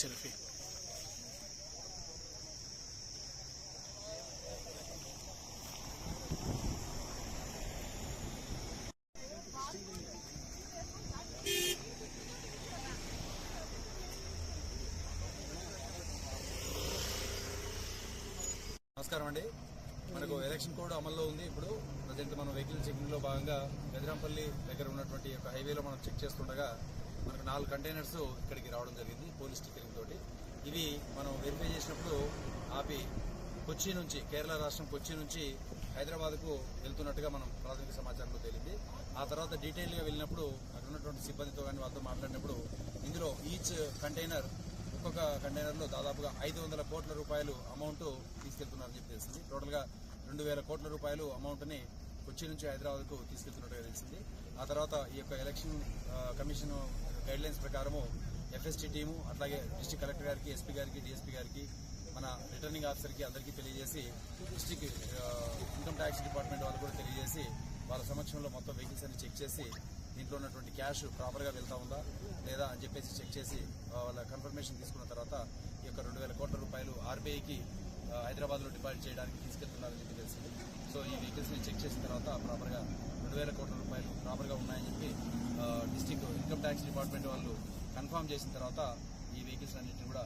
షరీఫీ నమస్కారం అండి. మనకు ఎలక్షన్ కోడ్ అమల్లో ఉంది. ఇప్పుడు ప్రజెంట్ మనం వెహికల్ చెకింగ్లో భాగంగా గదిరాంపల్లి దగ్గర ఉన్నటువంటి ఒక హైవేలో మనం చెక్ చేస్తుండగా మనకు నాలుగు కంటైనర్స్ ఇక్కడికి రావడం జరిగింది పోలీస్ స్టిక్కరింగ్ తోటి. ఇవి మనం వెరిఫై చేసినప్పుడు ఆపి కొచ్చి నుంచి కేరళ రాష్ట్రం కొచ్చి నుంచి హైదరాబాద్కు వెళ్తున్నట్టుగా మనం ప్రాథమిక సమాచారంలో తేలింది. ఆ తర్వాత డీటెయిల్గా వెళ్ళినప్పుడు అక్కడ ఉన్నటువంటి సిబ్బందితో కానీ వాళ్ళతో మాట్లాడినప్పుడు ఇందులో ఈచ్ కంటైనర్ ఒక్కొక్క కంటైనర్లో దాదాపుగా ఐదు వందల కోట్ల రూపాయలు అమౌంట్ తీసుకెళ్తున్నారని చెప్పి తెలిసింది. టోటల్గా రెండు వేల కోట్ల రూపాయలు అమౌంట్ని కొచ్చి నుంచి హైదరాబాద్కు తీసుకెళ్తున్నట్టుగా తెలిసింది. ఆ తర్వాత ఈ యొక్క ఎలక్షన్ కమిషన్ గైడ్ లైన్స్ ప్రకారము ఎఫ్ఎస్టీ టీము అట్లాగే డిస్టిక్ కలెక్టర్ గారికి ఎస్పీ గారికి డిఎస్పీ గారికి మన రిటర్నింగ్ ఆఫీసర్కి అందరికీ తెలియజేసి డిస్టిక్ ఇన్కమ్ ట్యాక్స్ డిపార్ట్మెంట్ వాళ్ళు కూడా తెలియజేసి వాళ్ళ సమక్షంలో మొత్తం వెహికల్స్ అన్ని చెక్ చేసి దీంట్లో ఉన్నటువంటి క్యాష్ ప్రాపర్గా వెళ్తా ఉందా లేదా అని చెప్పేసి చెక్ చేసి వాళ్ళ కన్ఫర్మేషన్ తీసుకున్న తర్వాత ఈ యొక్క రెండు వేల కోట్ల రూపాయలు ఆర్బీఐకి హైదరాబాద్లో డిపాజిట్ చేయడానికి తీసుకెళ్తున్నారని చెప్పి తెలిసింది. సో ఈ వెహికల్స్ని చెక్ చేసిన తర్వాత ప్రాపర్గా రెండు వేల కోట్ల రూపాయలు ప్రాపర్గా ఉన్నాయని చెప్పి డిస్టిక్ ఇన్కమ్ ట్యాక్స్ డిపార్ట్మెంట్ వాళ్ళు కన్ఫర్మ్ చేసిన తర్వాత ఈ వెహికల్స్ అన్నింటిని కూడా